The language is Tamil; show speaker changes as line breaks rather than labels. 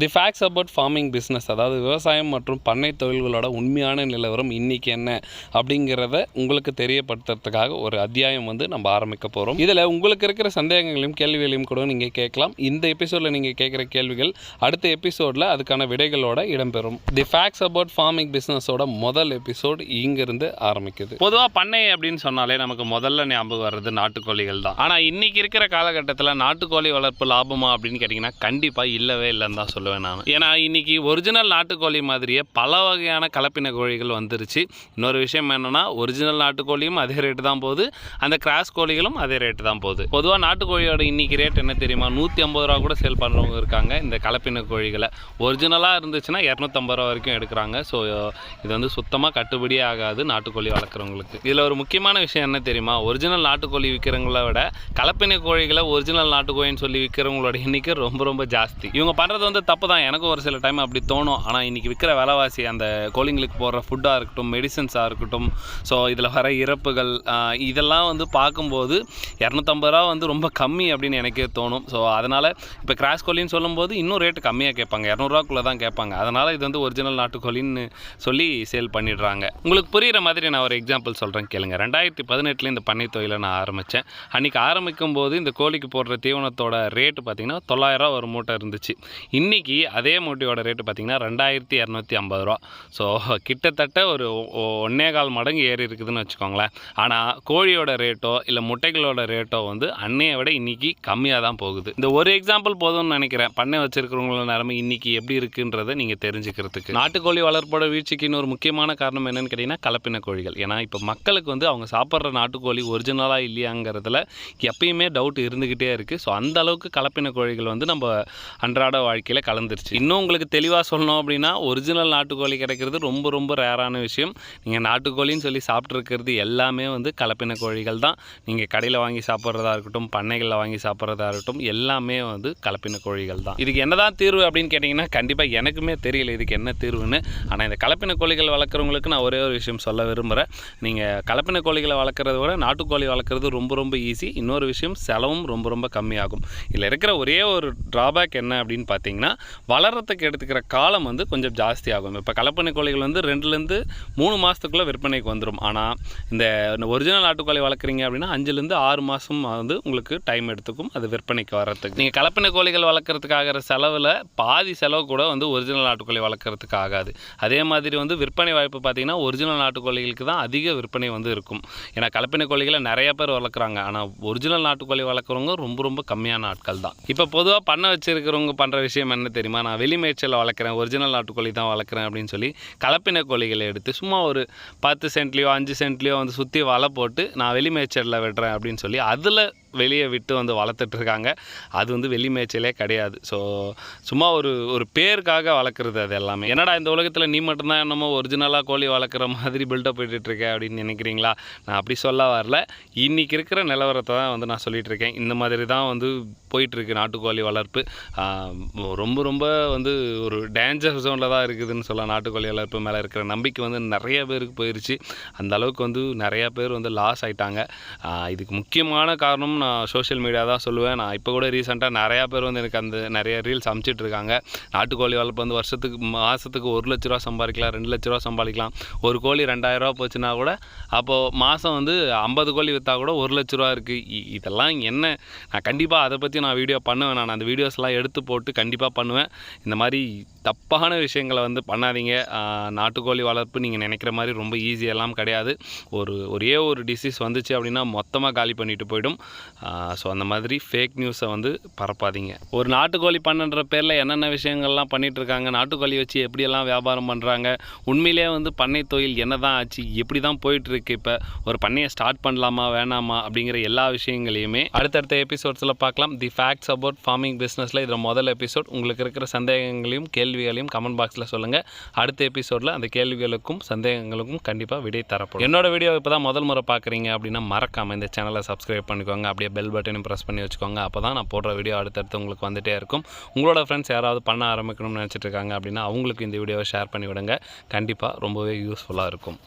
The facts about farming business அதாவது விவசாயம் மற்றும் பண்ணை தொழில்களோட உண்மையான நிலவரம் இன்றைக்கி என்ன அப்படிங்கிறத உங்களுக்கு தெரியப்படுத்துறதுக்காக ஒரு அத்தியாயம் வந்து நம்ம ஆரம்பிக்க போகிறோம் இதில் உங்களுக்கு இருக்கிற சந்தேகங்களையும் கேள்விகளையும் கூட நீங்கள் கேட்கலாம். இந்த எபிசோடில் நீங்கள் கேட்குற கேள்விகள் அடுத்த எபிசோடில் அதுக்கான விடைகளோட இடம்பெறும். தி ஃபேக்ட்ஸ் அபவுட் ஃபார்மிங் பிஸ்னஸோட முதல் எபிசோட் இங்கிருந்து ஆரம்பிக்குது. பொதுவாக பண்ணை அப்படின்னு சொன்னாலே நமக்கு முதல்ல ஞாபகம் வர்றது நாட்டுக்கோழிகள் தான். ஆனால் இன்றைக்கி இருக்கிற காலகட்டத்தில் நாட்டுக்கோழி வளர்ப்பு லாபமா அப்படின்னு கேட்டிங்கன்னா கண்டிப்பாக இல்லவே இல்லைன்னு தான் சொல்லுவேன் நான் ஏன்னா இன்னைக்கு ஒரிஜினல் நாட்டுக்கோழி மாதிரியே பல வகையான கலப்பின கோழிகள் வந்துருச்சு. இன்னொரு விஷயம் என்னென்னா ஒரிஜினல் நாட்டுக்கோழியும் அதே ரேட்டு தான் போகுது. அந்த கிராஸ் கோழிகளும் அதே ரேட்டு தான் போகுது. பொதுவாக நாட்டுக்கோழியோட இன்னைக்கு ரேட் என்ன தெரியுமா? நூற்றி ஐம்பது ரூபா கூட சேல் பண்ணுறவங்க இருக்காங்க இந்த கலப்பின கோழிகளை. ஒரிஜினலாக இருந்துச்சுன்னா இரநூத்தம்பது ரூபா வரைக்கும் எடுக்கிறாங்க. ஸோ இது வந்து சுத்தமாக கட்டுப்படியே ஆகாது நாட்டுக்கோழி வளர்க்குறவங்களுக்கு. இதில் ஒரு முக்கியமான விஷயம் என்ன தெரியுமா? ஒரிஜினல் நாட்டுக்கோழி விற்கிறவங்கள விட கலப்பின கோழிகளை ஒரிஜினல் நாட்டுக்கோழின்னு சொல்லி விற்கிறவங்களோட எண்ணிக்கை ரொம்ப ரொம்ப ஜாஸ்தி. இவங்க பண்ணுறது வந்து தப்பு தான் எனக்கும் ஒரு சில டைம் அப்படி தோணும். ஆனால் இன்றைக்கி விற்கிற விலைவாசி அந்த கோழிங்களுக்கு போடுற ஃபுட்டாக இருக்கட்டும் மெடிசன்ஸாக இருக்கட்டும் ஸோ இதில் வர இறப்புகள் இதெல்லாம் வந்து பார்க்கும்போது இரநூத்தம்பது ரூபா வந்து ரொம்ப கம்மி அப்படின்னு எனக்கே தோணும். ஸோ அதனால் இப்போ கிராஸ் கோழின்னு சொல்லும்போது இன்னும் ரேட்டு கம்மியாக கேட்பாங்க. இரநூறுவாக்குள்ளே தான் கேட்பாங்க. அதனால் இது வந்து ஒரிஜினல் நாட்டுக்கோழின்னு சொல்லி சேல் பண்ணிடுறாங்க. உங்களுக்கு புரிகிற மாதிரி நான் ஒரு எக்ஸாம்பிள் சொல்கிறேன் கேளுங்க. ரெண்டாயிரத்தி பதினெட்டில் இந்த பண்ணை தொழிலை நான் ஆரம்பித்தேன் அன்றைக்கி ஆரம்பிக்கும் போது இந்த கோழிக்கு போடுற தீவனத்தோட ரேட்டு பார்த்திங்கன்னா தொள்ளாயிரரூவா ஒரு மூட்டை இருந்துச்சு. இன்றைக்கி அதே மூட்டையோட ரேட்டு பார்த்திங்கன்னா ரெண்டாயிரத்தி இரநூத்தி ஐம்பது ரூபா. ஸோ கிட்டத்தட்ட ஒரு ஒ- ஒன்னே கால் மடங்கு ஏறி இருக்குதுன்னு வச்சுக்கோங்களேன். ஆனால் கோழியோட ரேட்டோ இல்லை முட்டைகளோட ரேட்டோ வந்து அன்னையை விட இன்றைக்கி கம்மியாக தான் போகுது. இந்த ஒரு எக்ஸாம்பிள் போதும்னு நினைக்கிறேன். பண்ணை வச்சுருக்கிறவங்களோட நிலைமை இன்றைக்கி எப்படி இருக்குன்றதை நீங்கள் தெரிஞ்சுக்கிறதுக்கு. நாட்டுக்கோழி வளர்ப்போட வீழ்ச்சிக்கு இன்னொரு முக்கியமான காரணம் என்னென்னு கேட்டிங்கன்னா கலப்பின கோழிகள். ஏன்னா இப்போ மக்களுக்கு வந்து அவங்க சாப்பிட்ற நாட்டுக்கோழி ஒரிஜினலாக இல்லையாங்கிறதுல எப்பயுமே டவுட் இருந்துக்கிட்டே இருக்குது ஸோ அந்த அளவுக்கு கலப்பின கோழிகள் வந்து நம்ம அன்றாட வாழ்க்கையில் கலந்துருச்சு. இன்னும் உங்களுக்கு தெளிவாக சொல்லணும் அப்படின்னா ஒரிஜினல் நாட்டுக்கோழி கிடைக்கிறது ரொம்ப ரொம்ப ரேரான விஷயம். நீங்கள் நாட்டுக்கோழின்னு சொல்லி சாப்பிட்ருக்கிறது எல்லாமே வந்து கலப்பின கோழிகள் தான். நீங்கள் கடையில் வாங்கி சாப்பிட்றதா இருக்கட்டும் பண்ணைகளில் வாங்கி சாப்பிட்றதா இருக்கட்டும் எல்லாமே வந்து கலப்பின கோழிகள் தான். இதுக்கு என்னதான் தீர்வு அப்படின்னு கேட்டிங்கன்னா கண்டிப்பாக எனக்குமே தெரியல இதுக்கு என்ன தீர்வுன்னு. ஆனால் இந்த கலப்பின கோழிகள் வளர்க்குறவங்களுக்கு நான் ஒரே ஒரு விஷயம் சொல்ல விரும்புகிறேன் நீங்கள் கலப்பின கோழிகளை வளர்க்குறத விட நாட்டுக்கோழி வளர்க்குறது ரொம்ப ரொம்ப ஈஸி இன்னொரு விஷயம் செலவும் ரொம்ப ரொம்ப கம்மியாகும். இதில் இருக்கிற ஒரே ஒரு ட்ராபேக் என்ன அப்படின்னு பார்த்தீங்கன்னா வளர்கிறதுக்கு எடுத்துக்கிற காலம் வந்து கொஞ்சம் ஜாஸ்தி ஆகும் இப்போ கலப்பனை கோழிகள் வந்து ரெண்டுலேருந்து மூணு மாதத்துக்குள்ளே விற்பனைக்கு வந்துடும் ஆனால் இந்த ஒரிஜினல் நாட்டுக்கோழி வளர்க்குறீங்க அப்படின்னா அஞ்சுலேருந்து ஆறு மாதம் வந்து உங்களுக்கு டைம் எடுத்துக்கும் அது விற்பனைக்கு வர்றதுக்கு. நீங்கள் கலப்பின கோழிகள் வளர்க்குறதுக்கு ஆகிற செலவில் பாதி செலவு கூட வந்து ஒரிஜினல் நாட்டுக்கோழி வளர்க்குறதுக்கு ஆகாது. அதே மாதிரி வந்து விற்பனை வாய்ப்பு பார்த்தீங்கன்னா ஒரிஜினல் நாட்டுக்கோழிகளுக்கு தான் அதிக விற்பனை வந்து இருக்கும். ஏன்னா கலப்பினை கோழிகளை நிறைய பேர் வளர்க்குறாங்க. ஆனால் ஒரிஜினல் நாட்டுக்கோழி வளர்க்குறவங்க ரொம்ப ரொம்ப கம்மியான ஆட்கள் தான். இப்போ பொதுவாக பண்ண வச்சுருக்கிறவங்க பண்ணுற விஷயம் என்ன? என்ன தெரியுமா? நான் வெளி மேய்ச்சல் வளர்க்குறேன் ஒரிஜினல் நாட்டுக்கோழி தான் வளர்க்குறேன் அப்படின்னு சொல்லி கலப்பின கோழிகளை எடுத்து சும்மா ஒரு பத்து சென்ட்லேயோ அஞ்சு சென்ட்லேயோ வந்து சுற்றி வலை போட்டு நான் வெளி மேய்ச்சலில் விடுறேன் அப்படின்னு சொல்லி அதில் வெளியே விட்டு வந்து வளர்த்துட்ருக்காங்க. அது வந்து வெளி மேய்ச்சலே கிடையாது. ஸோ சும்மா ஒரு ஒரு பேருக்காக வளர்க்குறது அது எல்லாமே. என்னடா இந்த உலகத்தில் நீ மட்டும்தான் என்னமோ ஒரிஜினலாக கோழி வளர்க்குற மாதிரி பில்டப் போயிட்டுருக்க அப்படின்னு நினைக்கிறீங்களா? நான் அப்படி சொல்ல வரல. இன்னைக்கு இருக்கிற நிலவரத்தை தான் வந்து நான் சொல்லிகிட்டு இருக்கேன் இந்த மாதிரி தான் வந்து போயிட்டுருக்கு நாட்டுக்கோழி வளர்ப்பு. ரொம்ப ரொம்ப வந்து ஒரு டேஞ்சர் ஜோனில் தான் இருக்குதுன்னு சொல்லலாம் நாட்டுக்கோழி வளர்ப்பு மேலே இருக்கிற நம்பிக்கை வந்து நிறைய பேருக்கு போயிடுச்சு அந்த அளவுக்கு வந்து நிறையா பேர் வந்து லாஸ் ஆயிட்டாங்க. இதுக்கு முக்கியமான காரணம் நான் சோஷியல் மீடியா தான் சொல்லுவேன். நான் இப்போ கூட ரீசெண்டாக நிறையா பேர் வந்து எனக்கு அந்த நிறைய ரீல்ஸ் அமைச்சிட்டு இருக்காங்க. நாட்டுக்கோழி வளர்ப்பு வந்து வருஷத்துக்கு மாதத்துக்கு ஒரு லட்ச ரூபா சம்பாதிக்கலாம் ரெண்டு லட்ச ரூபா சம்பாதிக்கலாம். ஒரு கோழி ரெண்டாயிரம் ரூபா போச்சுன்னா கூட அப்போது மாதம் வந்து ஐம்பது கோழி விற்றா கூட ஒரு லட்ச ரூபா இருக்குது இதெல்லாம் என்ன? நான் கண்டிப்பாக அதை பற்றி நான் வீடியோ பண்ணுவேன். நான் அந்த வீடியோஸ்லாம் எடுத்து போட்டு கண்டிப்பாக பண்ணுவேன். இந்த மாதிரி தப்பான விஷயங்களை வந்து பண்ணாதீங்க. நாட்டுக்கோழி வளர்ப்பு நீங்கள் நினைக்கிற மாதிரி ரொம்ப ஈஸியெல்லாம் கிடையாது. ஒரு ஒரே ஒரு டிசீஸ் வந்துச்சு அப்படின்னா மொத்தமாக காலி பண்ணிட்டு போயிடும். ஸோ அந்த மாதிரி ஃபேக் நியூஸை வந்து பரப்பாதீங்க. ஒரு நாட்டுக்கோழி பண்ணுன்ற பேரில் என்னென்ன விஷயங்கள்லாம் பண்ணிகிட்டு இருக்காங்க நாட்டுக்கோழி வச்சு எப்படியெல்லாம் வியாபாரம் பண்ணுறாங்க உண்மையிலேயே வந்து பண்ணை தொழில் என்ன தான் ஆச்சு எப்படி தான் போயிட்டுருக்கு இப்போ ஒரு பண்ணையை ஸ்டார்ட் பண்ணலாமா வேணாமா அப்படிங்கிற எல்லா விஷயங்களையுமே அடுத்தடுத்த எபிசோட்ஸில் பார்க்கலாம். தி ஃபேக்ட்ஸ் அபவுட் ஃபார்மிங் பிஸ்னஸில் இதில் முதல் எபிசோட் உங்களுக்கு இருக்கிற சந்தேகங்களையும் கேள்விகளையும் கமெண்ட் பாக்ஸில் சொல்லுங்கள் அடுத்த எபிசோடில் அந்த கேள்விகளுக்கும் சந்தேகங்களுக்கும் கண்டிப்பாக விடை தரப்படும். என்னோட வீடியோ இப்போ தான் முதல் முறை பார்க்குறீங்க அப்படின்னா மறக்காமல் இந்த சேனலை சப்ஸ்கிரைப் பண்ணிக்கோங்க. அப்படியே பெல் பட்டனையும் ப்ரெஸ் பண்ணி வச்சுக்கோங்க. அப்போ தான் நான் போடுற வீடியோ அடுத்தடுத்து உங்களுக்கு வந்துகிட்டே இருக்கும். உங்களோட ஃப்ரெண்ட்ஸ் யாராவது பண்ண ஆரம்பிக்கணும்னு நினச்சிட்ருக்காங்க அப்படின்னா அவங்களுக்கு இந்த வீடியோவை ஷேர் பண்ணி விடுங்க கண்டிப்பாக ரொம்பவே யூஸ்ஃபுல்லாக இருக்கும்.